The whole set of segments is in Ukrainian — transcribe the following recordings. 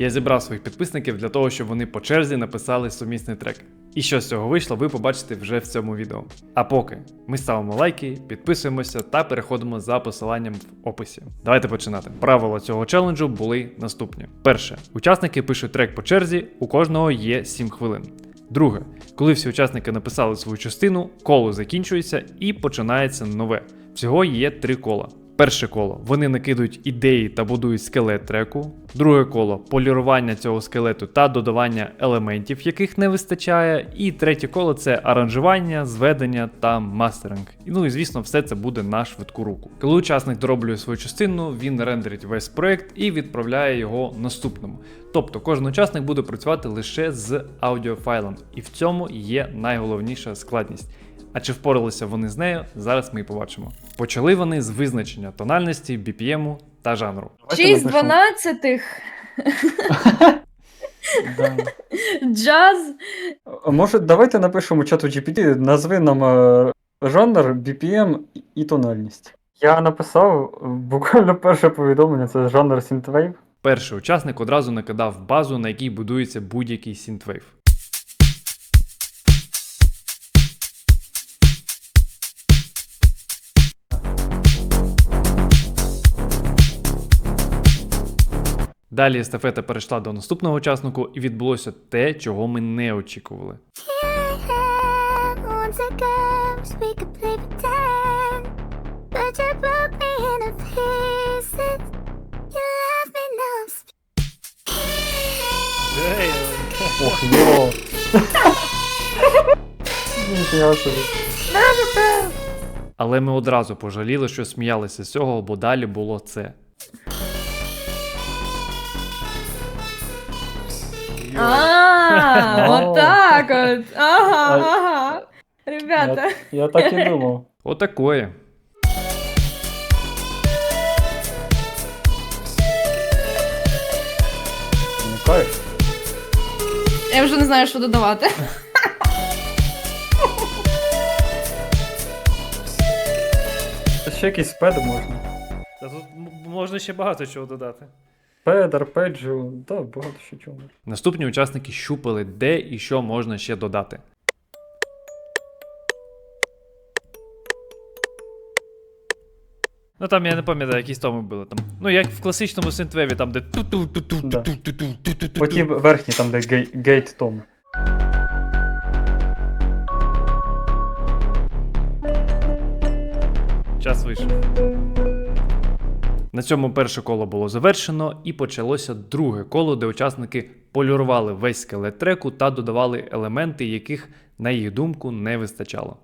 Я зібрав своїх підписників для того, щоб вони по черзі написали сумісний трек. І що з цього вийшло, ви побачите вже в цьому відео. А поки ми ставимо лайки, підписуємося та переходимо за посиланням в описі. Давайте починати. Правила цього челенджу були наступні: перше, учасники пишуть трек по черзі, у кожного є 7 хвилин. Друге, коли всі учасники написали свою частину, коло закінчується і починається нове. Всього є три кола. Перше коло вони накидують ідеї та будують скелет треку. Друге коло полірування цього скелету та додавання елементів, яких не вистачає. І третє коло це аранжування, зведення та мастеринг. І ну і звісно, все це буде на швидку руку. Коли учасник дороблює свою частину, він рендерить весь проект і відправляє його наступному. Тобто кожен учасник буде працювати лише з аудіофайлом, і в цьому є найголовніша складність. А чи впоралися вони з нею, зараз ми і побачимо. Почали вони з визначення тональності, BPM та жанру. Давайте 6 напишемо. дванадцятих, джаз. Може, давайте напишемо чату GPT, назви нам е, жанр, BPM і тональність. Я написав буквально перше повідомлення, це жанр Synthwave. Перший учасник одразу накидав базу, на якій будується будь-який синтвейв. Далі естафета перейшла до наступного учаснику, і відбулося те, чого ми не очікували. Ох, йо. Але ми одразу пожаліли, що сміялися з цього, бо далі було це. А, вот так от. Ага, ага. Ребята. Я так і думав. Отакое. Ну кайф. Я вже не знаю, що додавати. Та Ще якийсь пед можна. Та тут можна ще багато чого додати. Пед, арпеджіо, да, багато ще чого. Наступні учасники щупали, де і що можна ще додати. Ну там я не пам'ятаю, якісь томи були там. Ну, як в класичному синтвеві, там, де ту ту ту ту ту ту ту ту ту ту Оті верхні, там, де гей, гейт том. Час вийшов. На цьому перше коло було завершено, і почалося друге коло, де учасники полірували весь скелет треку та додавали елементи, яких, на їх думку, не вистачало.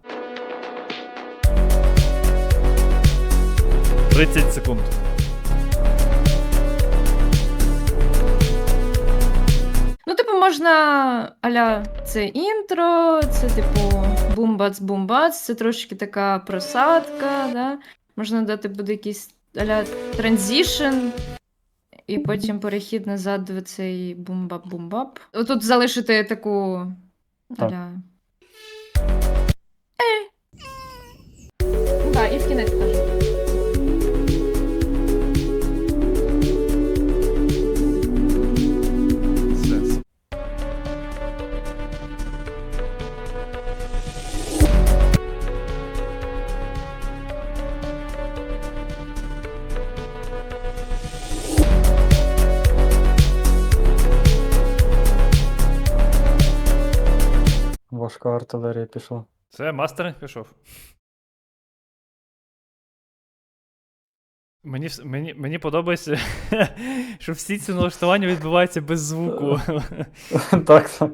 30 секунд. Ну, типу, можна аля це інтро, це типу бумбац-бумбац, це трошки така просадка, да? Можна дати буде якийсь аля транзішн, і потім перехід назад в цей бумбап-бумбап. Отут залишити таку Так. аля. Е. Так, і в кінець теж. Важка артилерія пішла. Це мастеринг пішов. Мені, мені, мені подобається, що всі ці налаштування відбуваються без звуку. так, так.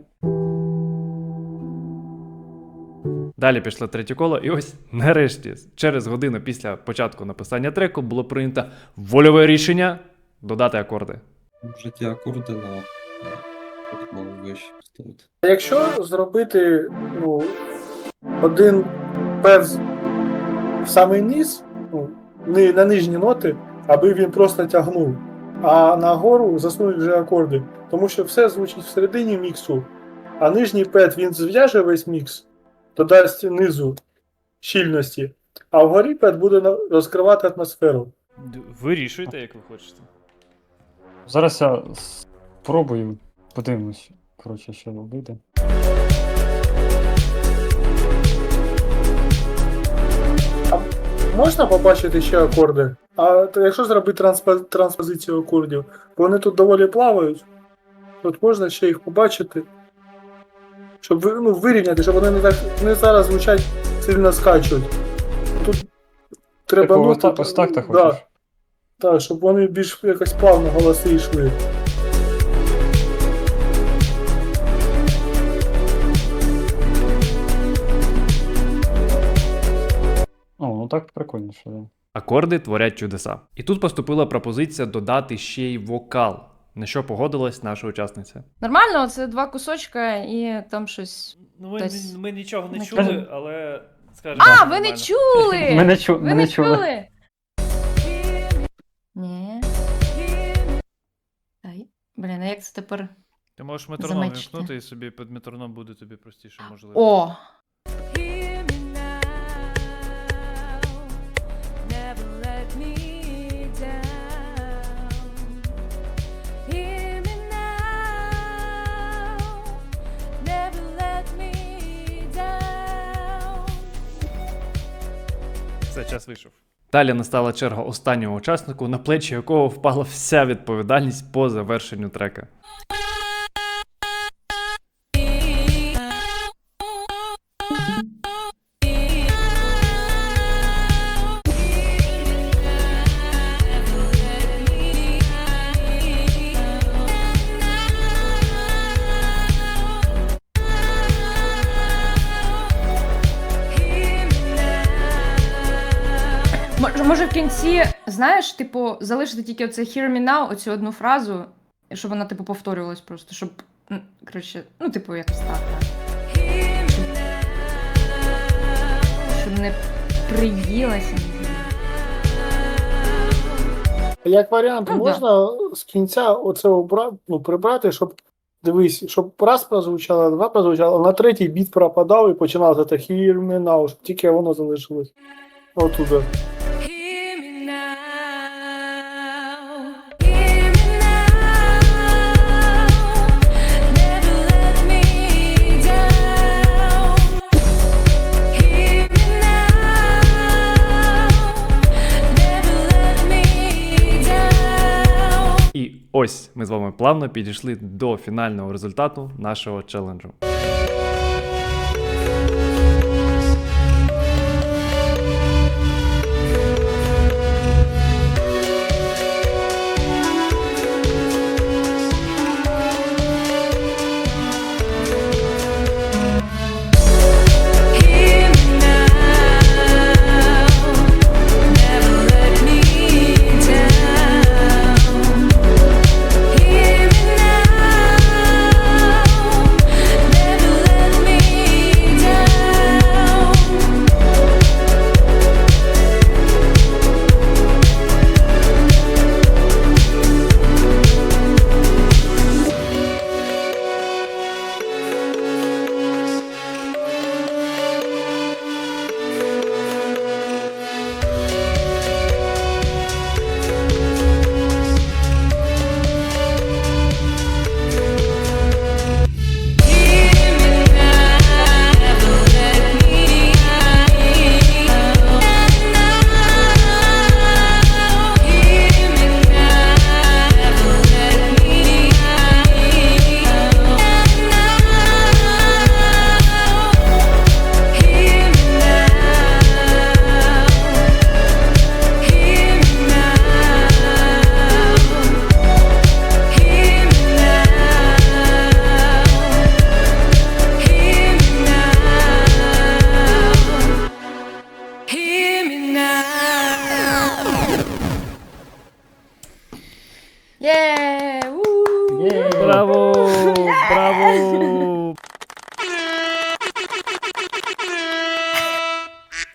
Далі пішло третє коло, і ось нарешті, через годину після початку написання треку, було прийнято вольове рішення додати акорди. В житті акорди на Якщо зробити ну, один пез в самий низ, ну, на нижні ноти, аби він просто тягнув, а нагору засунуть вже акорди. Тому що все звучить всередині міксу, а нижній пед він зв'яже весь мікс, додасть низу щільності, а вгорі пед буде розкривати атмосферу. Вирішуйте, як ви хочете. Зараз я с- Пробую, подивимось. Коротше, що вийде. Можна побачити ще акорди? А то якщо зробити транспо- транспозицію акордів, вони тут доволі плавають. Тут можна ще їх побачити. Щоб ну, вирівняти, щоб вони не так не зараз звучать сильно скачуть. Тут треба Типу, ну, тут- ось так ти да. Так, щоб вони більш якось плавно голоси йшли. Так прикольно, що да. Акорди творять чудеса. І тут поступила пропозиція додати ще й вокал, на що погодилась наша учасниця. Нормально, це два кусочка і там щось. Ну, ми, Десь ми нічого не не чули, чули. але скажемо. А, ви не чули! Ми не, чу... Ви ми не чули. чули? Ні. Ай. Блін, а як це тепер? Ти можеш метроном вімкнути і собі під метроном буде тобі простіше, можливо. О! Все, час вийшов. Далі настала черга останнього учаснику, на плечі якого впала вся відповідальність по завершенню трека. Кінці, знаєш, типу, залишити тільки оце hear me now, оцю одну фразу, щоб вона, типу, повторювалась просто, щоб. м, Коротше, ну, типу, якось так. Щоб не приїлася. Як варіант, Ну, да. можна з кінця оце обра... ну, прибрати, щоб дивись, щоб раз прозвучало, два прозвучало, а на третій біт пропадав і це hear me щоб тільки воно залишилось. Отуда. Ось ми з вами плавно підійшли до фінального результату нашого челенджу. Браво! Браво!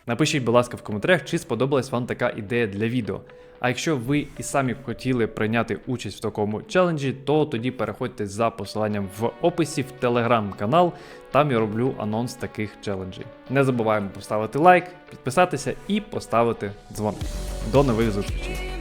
Напишіть, будь ласка, в коментарях, чи сподобалась вам така ідея для відео. А якщо ви і самі хотіли прийняти участь в такому челенджі, то тоді переходьте за посиланням в описі в телеграм-канал. Там я роблю анонс таких челенджів. Не забуваємо поставити лайк, підписатися і поставити дзвоник. До нових зустрічей!